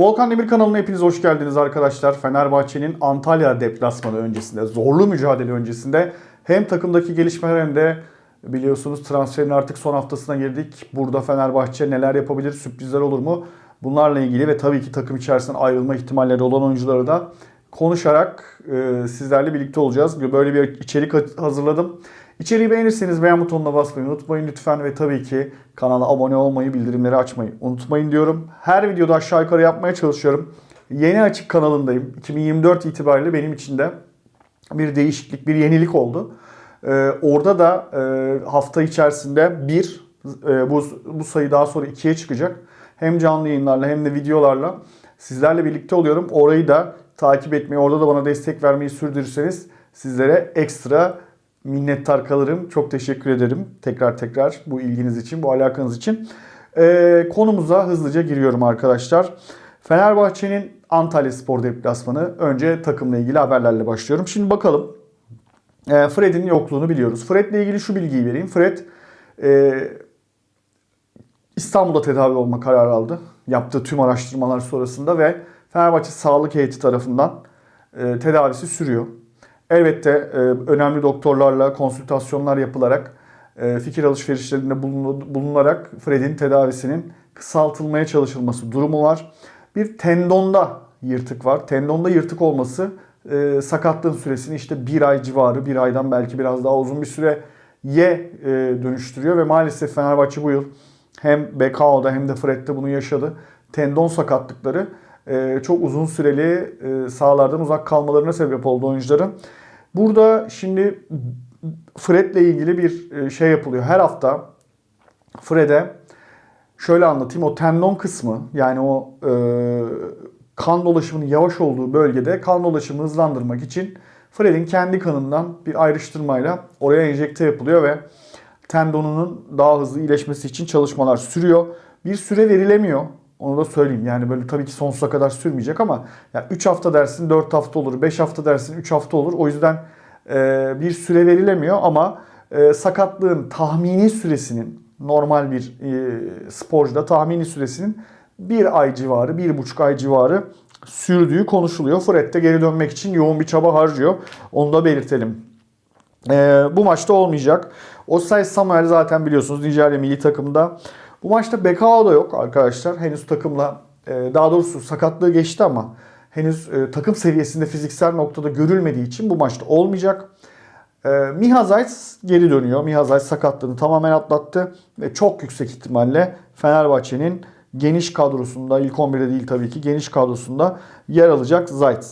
Volkan Demir kanalına hepiniz hoş geldiniz arkadaşlar. Fenerbahçe'nin Antalya deplasmanı öncesinde, zorlu mücadele öncesinde hem takımdaki gelişmeler hem de biliyorsunuz transferin artık son haftasına girdik. Burada Fenerbahçe neler yapabilir, sürprizler olur mu? Bunlarla ilgili ve tabii ki takım içerisinden ayrılma ihtimalleri olan oyuncuları da konuşarak e, sizlerle birlikte olacağız. Böyle bir içerik hazırladım. İçeriği beğenirseniz beğen butonuna basmayı unutmayın lütfen ve tabii ki kanala abone olmayı, bildirimleri açmayı unutmayın diyorum. Her videoda aşağı yukarı yapmaya çalışıyorum. Yeni Açık kanalındayım. 2024 itibariyle benim için de bir değişiklik, bir yenilik oldu. Ee, orada da e, hafta içerisinde bir, e, bu, bu sayı daha sonra ikiye çıkacak. Hem canlı yayınlarla hem de videolarla sizlerle birlikte oluyorum. Orayı da takip etmeyi, orada da bana destek vermeyi sürdürürseniz sizlere ekstra minnettar kalırım. Çok teşekkür ederim tekrar tekrar bu ilginiz için, bu alakanız için. Ee, konumuza hızlıca giriyorum arkadaşlar. Fenerbahçe'nin Antalya Spor deplasmanı. Önce takımla ilgili haberlerle başlıyorum. Şimdi bakalım. Ee, Fred'in yokluğunu biliyoruz. Fred'le ilgili şu bilgiyi vereyim. Fred e, İstanbul'da tedavi olma kararı aldı. Yaptığı tüm araştırmalar sonrasında ve Fenerbahçe Sağlık Heyeti tarafından e, tedavisi sürüyor. Elbette e, önemli doktorlarla konsültasyonlar yapılarak e, fikir alışverişlerinde bulunarak Fred'in tedavisinin kısaltılmaya çalışılması durumu var. Bir tendonda yırtık var. Tendonda yırtık olması e, sakatlığın süresini işte bir ay civarı, bir aydan belki biraz daha uzun bir süreye dönüştürüyor ve maalesef Fenerbahçe bu yıl hem BKO'da hem de Fred'de bunu yaşadı. Tendon sakatlıkları çok uzun süreli sahalardan uzak kalmalarına sebep oldu oyuncuların. Burada şimdi Fred'le ilgili bir şey yapılıyor. Her hafta Fred'e şöyle anlatayım. O tendon kısmı yani o e, kan dolaşımının yavaş olduğu bölgede kan dolaşımını hızlandırmak için Fred'in kendi kanından bir ayrıştırmayla oraya enjekte yapılıyor ve tendonunun daha hızlı iyileşmesi için çalışmalar sürüyor. Bir süre verilemiyor. Onu da söyleyeyim. Yani böyle tabii ki sonsuza kadar sürmeyecek ama ya 3 hafta dersin 4 hafta olur, 5 hafta dersin 3 hafta olur. O yüzden e, bir süre verilemiyor ama e, sakatlığın tahmini süresinin normal bir e, sporcuda tahmini süresinin bir ay civarı, bir buçuk ay civarı sürdüğü konuşuluyor. Fred de geri dönmek için yoğun bir çaba harcıyor. Onu da belirtelim. E, bu maçta olmayacak. Osay Samuel zaten biliyorsunuz Nijerya milli takımda. Bu maçta Bekao da yok arkadaşlar. Henüz takımla e, daha doğrusu sakatlığı geçti ama henüz e, takım seviyesinde fiziksel noktada görülmediği için bu maçta olmayacak. E, Miha Zayt geri dönüyor. Miha Zayt sakatlığını tamamen atlattı ve çok yüksek ihtimalle Fenerbahçe'nin geniş kadrosunda, ilk 11'de değil tabii ki geniş kadrosunda yer alacak Zayt.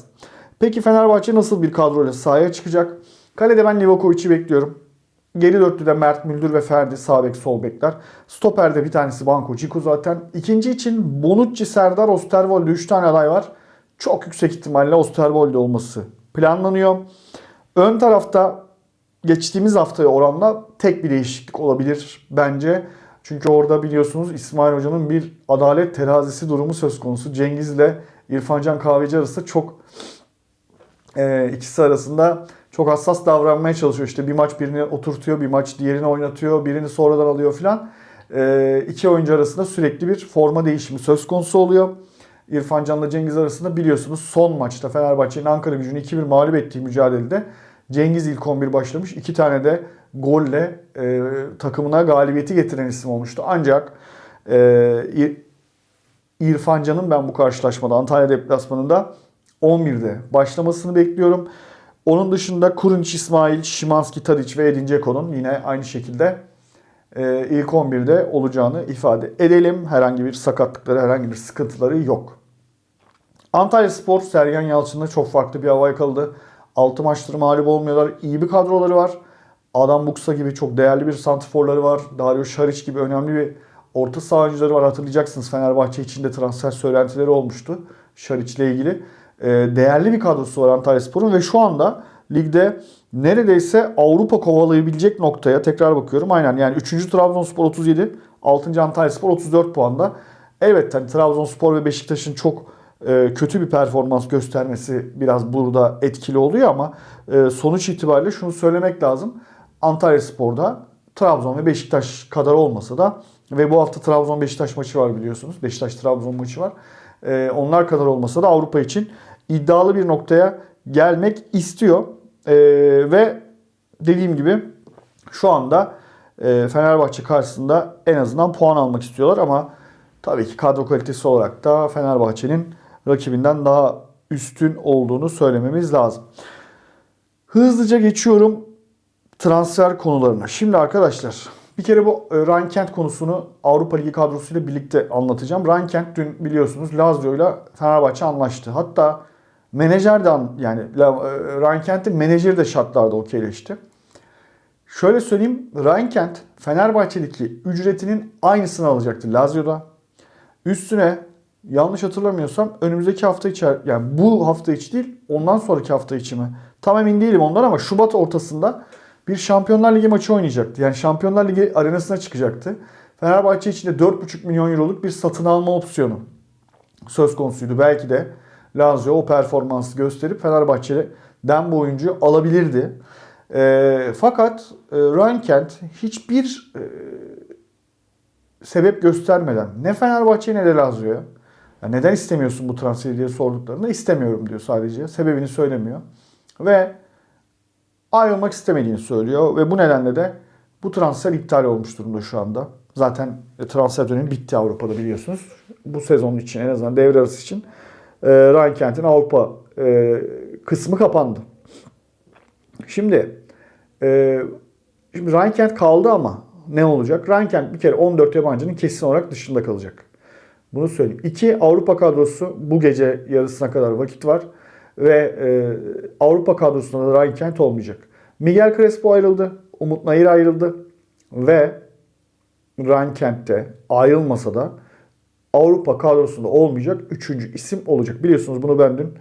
Peki Fenerbahçe nasıl bir kadroyla sahaya çıkacak? Kalede ben Livakovic'i bekliyorum. Geri dörtlüde Mert Müldür ve Ferdi sağ bek sol bekler. Stoper'de bir tanesi Banko Ciku zaten. İkinci için Bonucci, Serdar, Osterwolde 3 tane aday var. Çok yüksek ihtimalle Osterwolde olması planlanıyor. Ön tarafta geçtiğimiz haftaya oranla tek bir değişiklik olabilir bence. Çünkü orada biliyorsunuz İsmail Hoca'nın bir adalet terazisi durumu söz konusu. Cengiz ile İrfancan Kahveci arasında çok e, ikisi arasında çok hassas davranmaya çalışıyor. İşte bir maç birini oturtuyor, bir maç diğerini oynatıyor, birini sonradan alıyor filan. E, iki oyuncu arasında sürekli bir forma değişimi söz konusu oluyor. İrfan Can'la Cengiz arasında biliyorsunuz son maçta Fenerbahçe'nin Ankara gücünü 2-1 mağlup ettiği mücadelede Cengiz ilk 11 başlamış. iki tane de golle e, takımına galibiyeti getiren isim olmuştu. Ancak e, İrfan Can'ın ben bu karşılaşmada Antalya deplasmanında 11'de başlamasını bekliyorum. Onun dışında Kurunç İsmail, Şimanski Tadic ve Edin Dzeko'nun yine aynı şekilde e, ilk 11'de olacağını ifade edelim. Herhangi bir sakatlıkları, herhangi bir sıkıntıları yok. Antalya Spor, Sergen Yalçın'la çok farklı bir hava yakaladı. 6 maçtır mağlup olmuyorlar. İyi bir kadroları var. Adam Buksa gibi çok değerli bir santiforları var. Dario Şariç gibi önemli bir orta saha oyuncuları var. Hatırlayacaksınız Fenerbahçe içinde transfer söylentileri olmuştu Şariç ile ilgili. Ee, değerli bir kadrosu var Antalya Spor'un ve şu anda ligde neredeyse Avrupa kovalayabilecek noktaya tekrar bakıyorum. Aynen yani 3. Trabzonspor 37, 6. Antalya Spor 34 puanda. Evet hani Trabzonspor ve Beşiktaş'ın çok e, kötü bir performans göstermesi biraz burada etkili oluyor ama e, sonuç itibariyle şunu söylemek lazım. Antalya Spor'da Trabzon ve Beşiktaş kadar olmasa da Ve bu hafta Trabzon Beşiktaş maçı var biliyorsunuz. Beşiktaş Trabzon maçı var. Onlar kadar olmasa da Avrupa için iddialı bir noktaya gelmek istiyor. Ee, ve dediğim gibi şu anda e, Fenerbahçe karşısında en azından puan almak istiyorlar ama tabii ki kadro kalitesi olarak da Fenerbahçe'nin rakibinden daha üstün olduğunu söylememiz lazım. Hızlıca geçiyorum transfer konularına. Şimdi arkadaşlar bir kere bu e, Ryan Kent konusunu Avrupa Ligi kadrosuyla birlikte anlatacağım. Ryan Kent dün biliyorsunuz Lazio ile Fenerbahçe anlaştı. Hatta menajer de an- yani e, Ryan Kent'in menajeri de şartlarda okeyleşti. Şöyle söyleyeyim Ryan Kent Fenerbahçe'deki ücretinin aynısını alacaktı Lazio'da. Üstüne yanlış hatırlamıyorsam önümüzdeki hafta içi yani bu hafta içi değil ondan sonraki hafta içi mi? Tam emin değilim ondan ama Şubat ortasında bir Şampiyonlar Ligi maçı oynayacaktı. Yani Şampiyonlar Ligi arenasına çıkacaktı. Fenerbahçe için de 4,5 milyon euroluk bir satın alma opsiyonu söz konusuydu. Belki de Lazio o performansı gösterip Fenerbahçe'den bu oyuncuyu alabilirdi. E, fakat e, Ryan Kent hiçbir e, sebep göstermeden ne Fenerbahçe'ye ne de Lazio'ya ya neden istemiyorsun bu transferi diye sorduklarında istemiyorum diyor sadece. Sebebini söylemiyor. Ve ayrılmak istemediğini söylüyor ve bu nedenle de bu transfer iptal olmuş durumda şu anda. Zaten transfer dönemi bitti Avrupa'da biliyorsunuz. Bu sezon için en azından devre arası için e, Kent'in Avrupa e, kısmı kapandı. Şimdi, e, şimdi Kent kaldı ama ne olacak? Ryan Kent bir kere 14 yabancının kesin olarak dışında kalacak. Bunu söyleyeyim. İki Avrupa kadrosu bu gece yarısına kadar vakit var. Ve e, Avrupa kadrosunda da Kent olmayacak. Miguel Crespo ayrıldı. Umut Nayır ayrıldı. Ve Ryan Kent'te ayrılmasa da Avrupa kadrosunda olmayacak üçüncü isim olacak. Biliyorsunuz bunu ben dün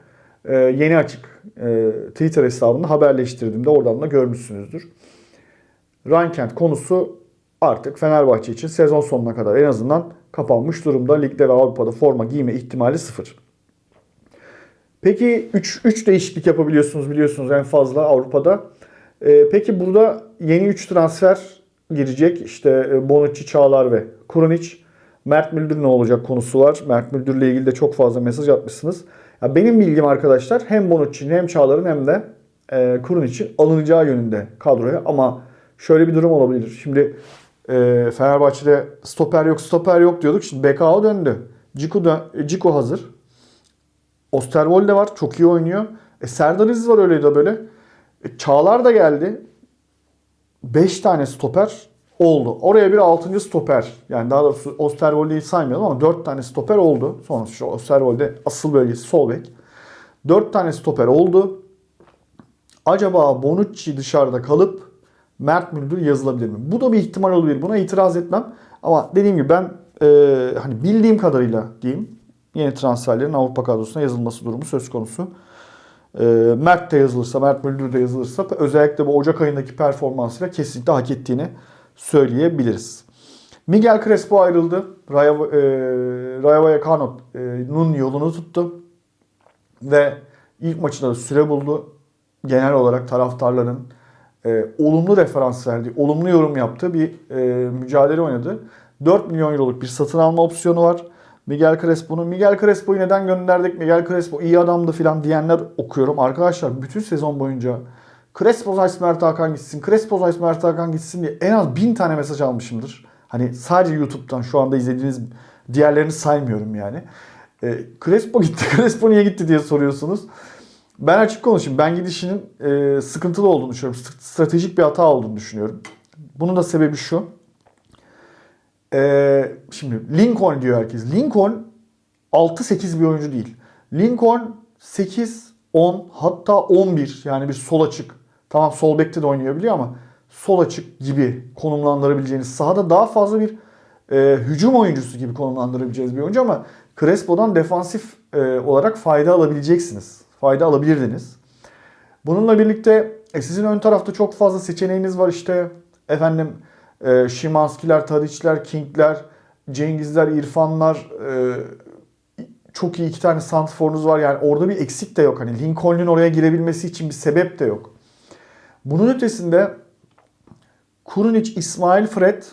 e, yeni açık e, Twitter hesabında haberleştirdiğimde oradan da görmüşsünüzdür. Ryan Kent konusu artık Fenerbahçe için sezon sonuna kadar en azından kapanmış durumda. Ligde ve Avrupa'da forma giyme ihtimali sıfır. Peki 3 3 değişiklik yapabiliyorsunuz biliyorsunuz en fazla Avrupa'da. Ee, peki burada yeni 3 transfer girecek. İşte e, Bonucci, Çağlar ve Kurunic. Mert Müldür ne olacak konusu var. Mert Müldür'le ilgili de çok fazla mesaj atmışsınız. Ya benim bilgim arkadaşlar hem Bonucci'nin hem Çağlar'ın hem de e, Kurunic'in alınacağı yönünde kadroya. Ama şöyle bir durum olabilir. Şimdi e, Fenerbahçe'de stoper yok stoper yok diyorduk. Şimdi BKO döndü. Ciku, da, Ciku hazır. Osterwolde var. Çok iyi oynuyor. E, Serdar Aziz var öyle de böyle. E, Çağlar da geldi. 5 tane stoper oldu. Oraya bir 6. stoper. Yani daha doğrusu Osterwolde'yi saymayalım ama 4 tane stoper oldu. Sonuçta Osterwolde asıl bölgesi sol bek. 4 tane stoper oldu. Acaba Bonucci dışarıda kalıp Mert Müldür yazılabilir mi? Bu da bir ihtimal olabilir. Buna itiraz etmem. Ama dediğim gibi ben e, hani bildiğim kadarıyla diyeyim yeni transferlerin Avrupa kadrosuna yazılması durumu söz konusu. E, Mert de yazılırsa, Mert Müldür de yazılırsa özellikle bu Ocak ayındaki performansıyla kesinlikle hak ettiğini söyleyebiliriz. Miguel Crespo ayrıldı. Rayo, e, Rayo Vallecano'nun yolunu tuttu. Ve ilk maçında da süre buldu. Genel olarak taraftarların e, olumlu referans verdiği, olumlu yorum yaptığı bir e, mücadele oynadı. 4 milyon euroluk bir satın alma opsiyonu var. Miguel Crespo'nun. Miguel Crespo'yu neden gönderdik? Miguel Crespo iyi adamdı filan diyenler okuyorum. Arkadaşlar bütün sezon boyunca Crespo Zayt Mert Hakan gitsin, Crespo Zayt Mert Hakan gitsin diye en az bin tane mesaj almışımdır. Hani sadece YouTube'dan şu anda izlediğiniz diğerlerini saymıyorum yani. E, Crespo gitti, Crespo niye gitti diye soruyorsunuz. Ben açık konuşayım. Ben gidişinin e, sıkıntılı olduğunu düşünüyorum. Stratejik bir hata olduğunu düşünüyorum. Bunun da sebebi şu. E, şimdi Lincoln diyor herkes. Lincoln 6-8 bir oyuncu değil. Lincoln 8, 10 hatta 11 yani bir sol açık. Tamam sol bekte de oynayabiliyor ama sol açık gibi konumlandırabileceğiniz sahada daha fazla bir e, hücum oyuncusu gibi konumlandırabileceğiniz bir oyuncu ama Crespo'dan defansif e, olarak fayda alabileceksiniz. Fayda alabilirdiniz. Bununla birlikte e, sizin ön tarafta çok fazla seçeneğiniz var işte efendim e, Şimanskiler, Tadiçler, Kingler, Cengizler, İrfanlar e, çok iyi iki tane santrforunuz var. Yani orada bir eksik de yok. Hani Lincoln'un oraya girebilmesi için bir sebep de yok. Bunun ötesinde Kurunic, İsmail Fred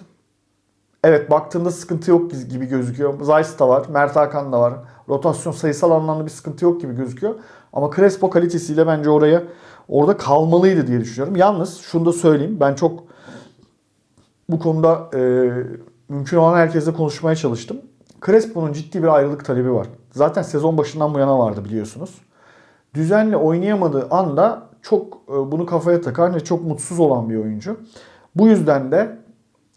Evet baktığında sıkıntı yok gibi gözüküyor. Zeiss da var, Mert Hakan da var. Rotasyon sayısal anlamda bir sıkıntı yok gibi gözüküyor. Ama Crespo kalitesiyle bence oraya orada kalmalıydı diye düşünüyorum. Yalnız şunu da söyleyeyim. Ben çok bu konuda e, mümkün olan herkesle konuşmaya çalıştım. Crespo'nun ciddi bir ayrılık talebi var. Zaten sezon başından bu yana vardı biliyorsunuz. Düzenli oynayamadığı anda çok e, bunu kafaya takan ve çok mutsuz olan bir oyuncu. Bu yüzden de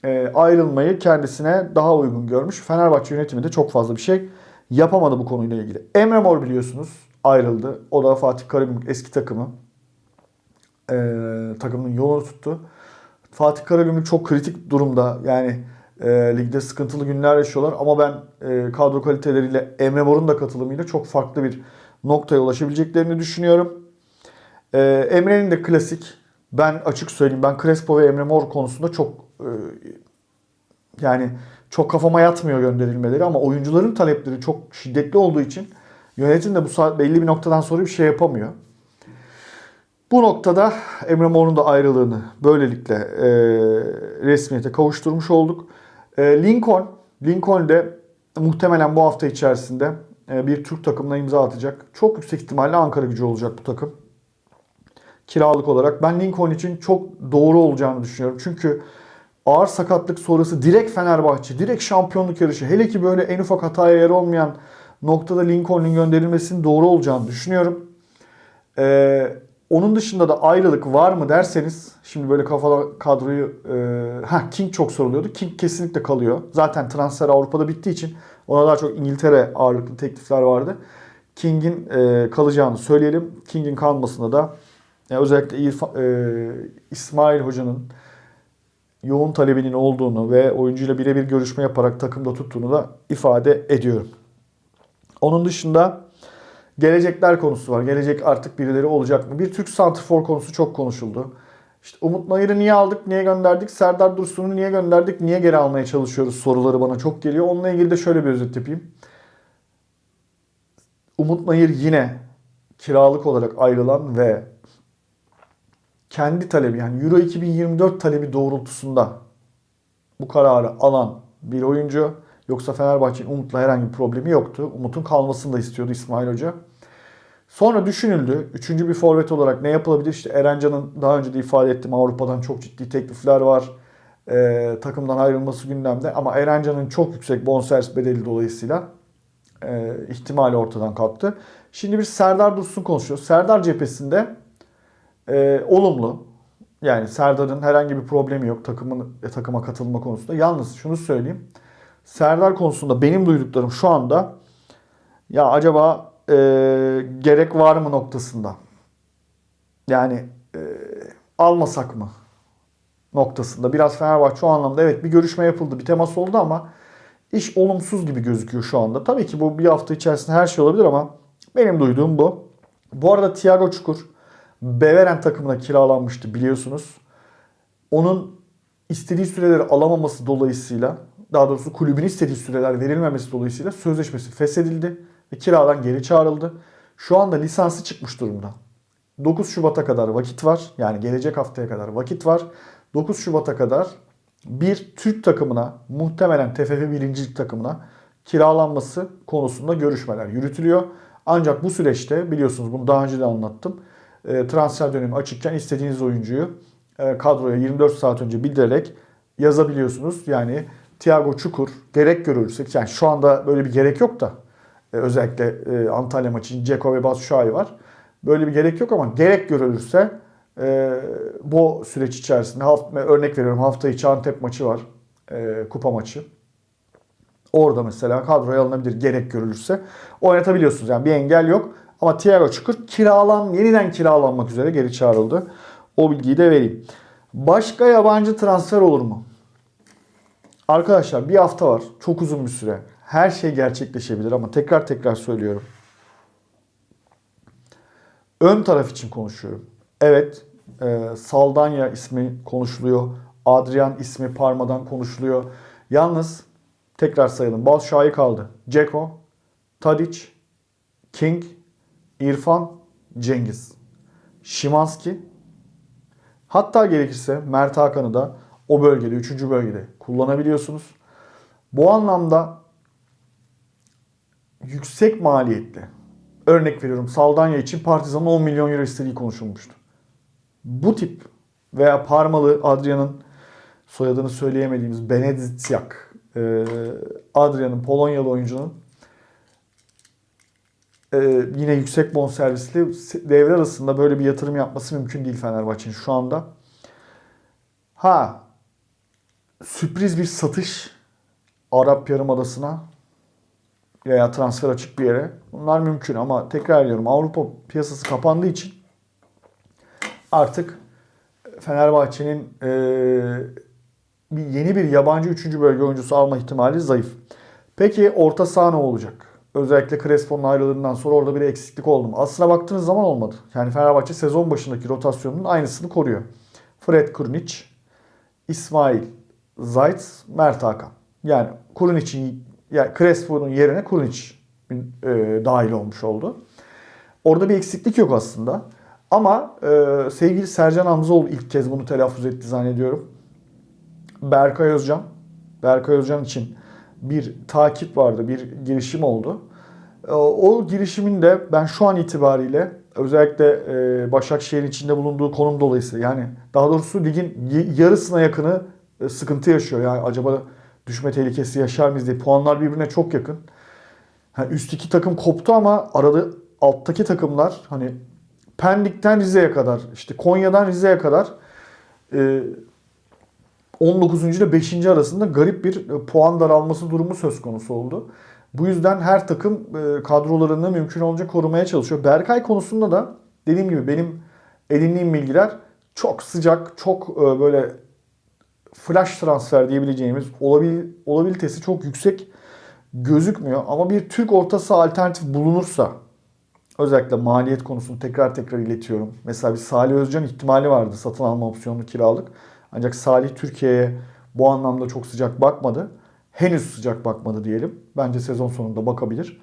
e, ayrılmayı kendisine daha uygun görmüş. Fenerbahçe yönetimi de çok fazla bir şey yapamadı bu konuyla ilgili. Emre Mor biliyorsunuz ayrıldı. O da Fatih Karagümrük eski takımı. E, takımın yolunu tuttu. Fatih Karagümrük çok kritik durumda. Yani e, ligde sıkıntılı günler yaşıyorlar. Ama ben e, kadro kaliteleriyle Emre Mor'un da katılımıyla çok farklı bir noktaya ulaşabileceklerini düşünüyorum. E, Emre'nin de klasik. Ben açık söyleyeyim. Ben Crespo ve Emre Mor konusunda çok e, yani çok kafama yatmıyor gönderilmeleri ama oyuncuların talepleri çok şiddetli olduğu için yönetim de bu saat belli bir noktadan sonra bir şey yapamıyor. Bu noktada Emre Mor'un da ayrılığını böylelikle e, resmiyete kavuşturmuş olduk. E, Lincoln, Lincoln de muhtemelen bu hafta içerisinde e, bir Türk takımına imza atacak. Çok yüksek ihtimalle Ankara gücü olacak bu takım. Kiralık olarak. Ben Lincoln için çok doğru olacağını düşünüyorum. Çünkü ağır sakatlık sonrası direkt Fenerbahçe, direkt şampiyonluk yarışı. Hele ki böyle en ufak hataya yer olmayan noktada Lincoln'un gönderilmesinin doğru olacağını düşünüyorum. Ee, onun dışında da ayrılık var mı derseniz şimdi böyle kafalı kadroyu e, ha King çok soruluyordu. King kesinlikle kalıyor. Zaten transfer Avrupa'da bittiği için ona daha çok İngiltere ağırlıklı teklifler vardı. King'in e, kalacağını söyleyelim. King'in kalmasında da e, özellikle İrfan, e, İsmail Hoca'nın yoğun talebinin olduğunu ve oyuncuyla birebir görüşme yaparak takımda tuttuğunu da ifade ediyorum. Onun dışında gelecekler konusu var. Gelecek artık birileri olacak mı? Bir Türk santrfor konusu çok konuşuldu. İşte Umut Nayır'ı niye aldık, niye gönderdik? Serdar Dursun'u niye gönderdik, niye geri almaya çalışıyoruz soruları bana çok geliyor. Onunla ilgili de şöyle bir özet yapayım. Umut Nayır yine kiralık olarak ayrılan ve kendi talebi yani Euro 2024 talebi doğrultusunda bu kararı alan bir oyuncu. Yoksa Fenerbahçe'nin Umut'la herhangi bir problemi yoktu. Umut'un kalmasını da istiyordu İsmail Hoca. Sonra düşünüldü. Üçüncü bir forvet olarak ne yapılabilir? İşte Erencan'ın daha önce de ifade ettim Avrupa'dan çok ciddi teklifler var. Ee, takımdan ayrılması gündemde. Ama Erencan'ın çok yüksek bonservis bedeli dolayısıyla e, ihtimali ortadan kalktı. Şimdi bir Serdar Dursun konuşuyor. Serdar cephesinde e, olumlu. Yani Serdar'ın herhangi bir problemi yok takımın e, takıma katılma konusunda. Yalnız şunu söyleyeyim. Serdar konusunda benim duyduklarım şu anda ya acaba e, gerek var mı noktasında. Yani e, almasak mı noktasında. Biraz Fenerbahçe o anlamda evet bir görüşme yapıldı, bir temas oldu ama iş olumsuz gibi gözüküyor şu anda. Tabii ki bu bir hafta içerisinde her şey olabilir ama benim duyduğum bu. Bu arada Thiago Çukur Beveren takımına kiralanmıştı biliyorsunuz. Onun istediği süreleri alamaması dolayısıyla daha doğrusu kulübün istediği süreler verilmemesi dolayısıyla sözleşmesi feshedildi ve kiradan geri çağrıldı. Şu anda lisansı çıkmış durumda. 9 Şubat'a kadar vakit var. Yani gelecek haftaya kadar vakit var. 9 Şubat'a kadar bir Türk takımına muhtemelen TFF birincilik takımına kiralanması konusunda görüşmeler yürütülüyor. Ancak bu süreçte biliyorsunuz bunu daha önce de anlattım. E, transfer dönemi açıkken istediğiniz oyuncuyu e, kadroya 24 saat önce bildirerek yazabiliyorsunuz. Yani Thiago Çukur gerek görürsek yani şu anda böyle bir gerek yok da e, özellikle Antalya maçı için Ceko ve Batshuayi var. Böyle bir gerek yok ama gerek görülürse e, bu süreç içerisinde hafta, örnek veriyorum hafta içi Antep maçı var. E, kupa maçı. Orada mesela kadroya alınabilir gerek görülürse. Oynatabiliyorsunuz yani bir engel yok. Ama Thiago Çukur kiralan, yeniden kiralanmak üzere geri çağrıldı. O bilgiyi de vereyim. Başka yabancı transfer olur mu? Arkadaşlar bir hafta var. Çok uzun bir süre. Her şey gerçekleşebilir ama tekrar tekrar söylüyorum. Ön taraf için konuşuyorum. Evet, e, Saldanya ismi konuşuluyor. Adrian ismi Parma'dan konuşuluyor. Yalnız tekrar sayalım. Balşah'ı kaldı. Ceko, Tadic, King, İrfan, Cengiz. Şimanski. Hatta gerekirse Mert Hakan'ı da o bölgede, 3. bölgede kullanabiliyorsunuz. Bu anlamda yüksek maliyetli. Örnek veriyorum Saldanya için Partizan'ın 10 milyon euro istediği konuşulmuştu. Bu tip veya Parmalı Adrian'ın soyadını söyleyemediğimiz Benedziak e, Adrian'ın Polonyalı oyuncunun e, yine yüksek bonservisli devre arasında böyle bir yatırım yapması mümkün değil Fenerbahçe'nin şu anda. Ha sürpriz bir satış Arap Yarımadası'na veya transfer açık bir yere. Bunlar mümkün ama tekrar ediyorum Avrupa piyasası kapandığı için artık Fenerbahçe'nin e, yeni bir yabancı 3. bölge oyuncusu alma ihtimali zayıf. Peki orta saha ne olacak? Özellikle Crespo'nun ayrılığından sonra orada bir eksiklik oldu? Aslına baktığınız zaman olmadı. Yani Fenerbahçe sezon başındaki rotasyonunun aynısını koruyor. Fred Kurnic, İsmail Zayt, Mert Hakan. Yani Kurnic'in yani Crespo'nun yerine Kurnic e, dahil olmuş oldu. Orada bir eksiklik yok aslında. Ama e, sevgili Sercan Hamzoğlu ilk kez bunu telaffuz etti zannediyorum. Berkay Özcan. Berkay Özcan için bir takip vardı, bir girişim oldu. E, o girişimin de ben şu an itibariyle özellikle e, Başakşehir'in içinde bulunduğu konum dolayısıyla yani daha doğrusu ligin yarısına yakını e, sıkıntı yaşıyor. Yani acaba düşme tehlikesi yaşar mıyız diye puanlar birbirine çok yakın. Yani üst iki takım koptu ama arada alttaki takımlar hani Pendik'ten Rize'ye kadar, işte Konya'dan Rize'ye kadar e, 19. ile 5. arasında garip bir e, puan daralması durumu söz konusu oldu. Bu yüzden her takım e, kadrolarını mümkün olunca korumaya çalışıyor. Berkay konusunda da dediğim gibi benim edindiğim bilgiler çok sıcak, çok e, böyle flash transfer diyebileceğimiz olabil, olabilitesi çok yüksek gözükmüyor. Ama bir Türk orta saha alternatif bulunursa özellikle maliyet konusunu tekrar tekrar iletiyorum. Mesela bir Salih Özcan ihtimali vardı satın alma opsiyonlu kiralık. Ancak Salih Türkiye'ye bu anlamda çok sıcak bakmadı. Henüz sıcak bakmadı diyelim. Bence sezon sonunda bakabilir.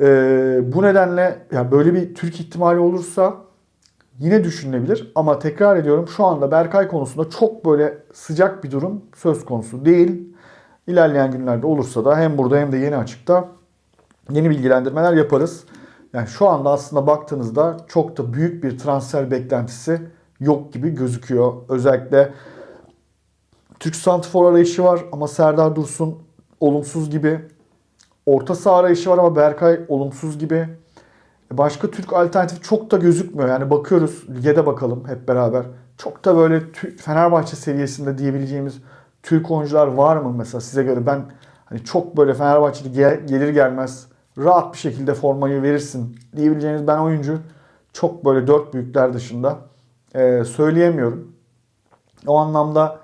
Ee, bu nedenle yani böyle bir Türk ihtimali olursa yine düşünülebilir. Ama tekrar ediyorum şu anda Berkay konusunda çok böyle sıcak bir durum söz konusu değil. İlerleyen günlerde olursa da hem burada hem de yeni açıkta yeni bilgilendirmeler yaparız. Yani şu anda aslında baktığınızda çok da büyük bir transfer beklentisi yok gibi gözüküyor. Özellikle Türk santrfor arayışı var ama Serdar Dursun olumsuz gibi. Orta saha arayışı var ama Berkay olumsuz gibi. Başka Türk alternatif çok da gözükmüyor. Yani bakıyoruz lige de bakalım hep beraber. Çok da böyle Fenerbahçe seviyesinde diyebileceğimiz Türk oyuncular var mı mesela size göre? Ben hani çok böyle Fenerbahçe'de gel- gelir gelmez rahat bir şekilde formayı verirsin diyebileceğiniz ben oyuncu çok böyle dört büyükler dışında e, söyleyemiyorum. O anlamda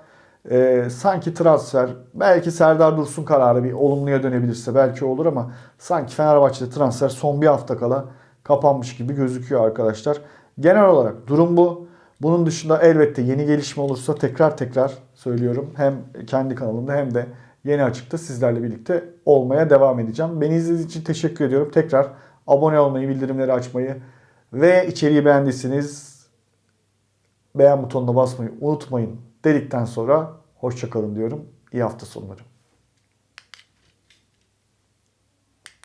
e, sanki transfer belki Serdar Dursun kararı bir olumluya dönebilirse belki olur ama sanki Fenerbahçe'de transfer son bir hafta kala kapanmış gibi gözüküyor arkadaşlar. Genel olarak durum bu. Bunun dışında elbette yeni gelişme olursa tekrar tekrar söylüyorum. Hem kendi kanalımda hem de yeni açıkta sizlerle birlikte olmaya devam edeceğim. Beni izlediğiniz için teşekkür ediyorum. Tekrar abone olmayı, bildirimleri açmayı ve içeriği beğendiyseniz beğen butonuna basmayı unutmayın dedikten sonra hoşçakalın diyorum. İyi hafta sonları.